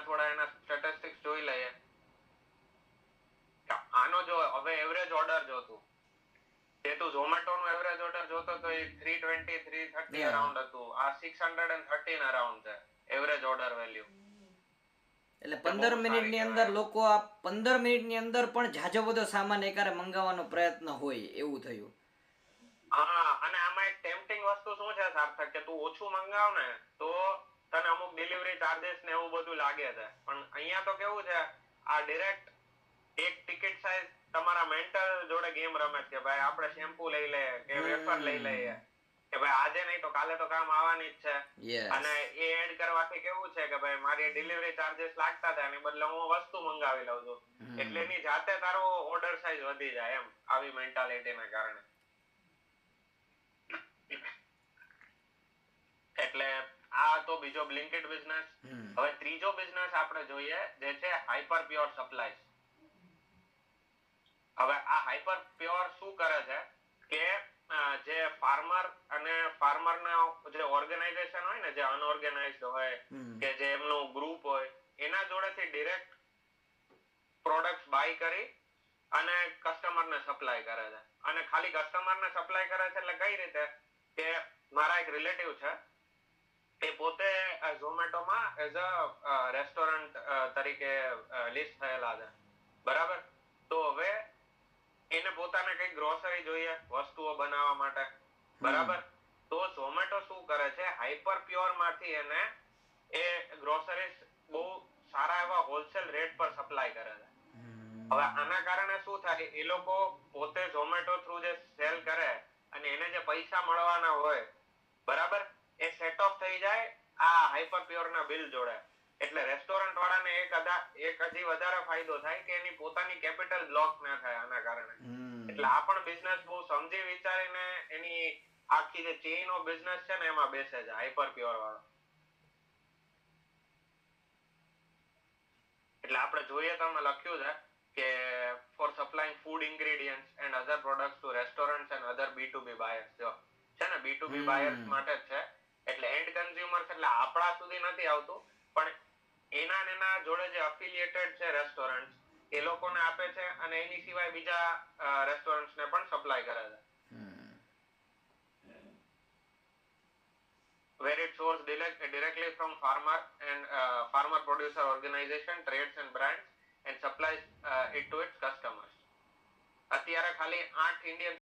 થોડા એના સ્ટેટિસ્ટિક્સ જોઈ લઈએ. આનો જો હવે એવરેજ ઓર્ડર જોતું. જે તું ઝોમેટો નું એવરેજ ઓર્ડર જોતો તો એ three twenty three thirty Yeah. Around હતું. આ six hundred and thirteen around છે એવરેજ ઓર્ડર વેલ્યુ એટલે પંદર મિનિટ મિનિટની અંદર લોકો આ પંદર મિનિટની અંદર પણ ઝાઝો બધો સામાન એકારે મંગાવવાનો પ્રયત્ન હોય એવું થયું. હા અને આમાં એક ટેમ્પટિંગ વસ્તુ શું છે સાર્થક? કે તું ઓછું મંગાવ ને તો તને અમુક ડિલિવરી ચાર્જેસ ને એવું બધું લાગે છે. પણ અહીંયા તો કેવું છે આ ડિરેક્ટ એક ટિકિટ સાઈઝ તમારા મેન્ટર જોડે ગેમ રમે છે ભાઈ આપણે શેમ્પુ લઈ લે કે વેફર લઈ લઈએ કે ભાઈ આજે નહીં તો કાલે તો કામ આવવાની જ છે. અને એ એડ કરવાથી કેવું છે કે ભાઈ મારી ડિલિવરી ચાર્જેસ લાગતા હતા એની બદલે હું વસ્તુ મંગાવી લઉં છું. એટલે એની જાતે તારો ઓર્ડર સાઈઝ વધી જાય એમ આવી મેન્ટાલિટીના કારણે. બીજો બ્લિંકિટ બિઝનેસ હવે ત્રીજો બિઝનેસ આપણે જોઈએ જે છે હાઈપર પ્યોર સપ્લાય હવે આ હાઈપર પ્યોર શું કરે છે? કે જે ફાર્મર અને farmer ના જે ઓર્ગેનાઇઝેશન હોય ને જે અનઓર્ગેનાઇઝડ હોય કે જે એમનું ગ્રુપ હોય એના જોડેથી ડિરેક્ટ પ્રોડક્ટ બાય કરી અને કસ્ટમરને સપ્લાય કરે છે. અને ખાલી કસ્ટમરને સપ્લાય કરે છે એટલે કઈ રીતે? કે મારા એક રિલેટિવ છે પોતે ઝોમેટોમાં એઝ અ રેસ્ટોરન્ટ તરીકે લિસ્ટ થયેલા છે. બરાબર? તો હવે એને પોતાને કઈ ગ્રોસરી જોઈએ વસ્તુઓ બનાવવા માટે. બરાબર? તો ઝોમેટો શું કરે છે? હાઈપર પ્યોરમાંથી એને એ ગ્રોસરીઝ બહુ સારા એવા હોલસેલ રેટ પર સપ્લાય કરે છે. હવે આના કારણે શું થાય? એ લોકો પોતે ઝોમેટો થ્રુ જે સેલ કરે અને એને જે પૈસા મળવાના હોય બરાબર? થઈ જાય આ હાઈપર પ્યોર ના બિલ જોડે. એટલે રેસ્ટોરન્ટ વાળાને એક એક હજી વધારે ફાયદો થાય કે એની પોતાની કેપિટલ બ્લોક ના થાય આના કારણે. એટલે આ પણ બિઝનેસ બહુ સમજી વિચારીને એની આખી જે ચેઇન ઓફ બિઝનેસ છે ને એમાં બેસે છે હાઈપર પ્યોર વાળો. એટલે આપણે જોઈએ તમે લખ્યું છે કે for supplying food ingredients and other products to restaurants and other B to B buyers જો છે ને બી ટુ બી બાયર્સ માટે છે. એટલે આપણા સુધી નથી આવતું પણ એના ને એના જોડે જે અફિલિયેટેડ છે રેસ્ટોરન્ટ એ લોકોને આપે છે અને એની સિવાય બીજા રેસ્ટોરન્ટ ને પણ સપ્લાય કરે છે where it sourced direct, directly from farmer and uh, farmer producer organization trades and brands and supplies uh, it to its customers અત્યારે ખાલી આઠ ઇન્ડિયન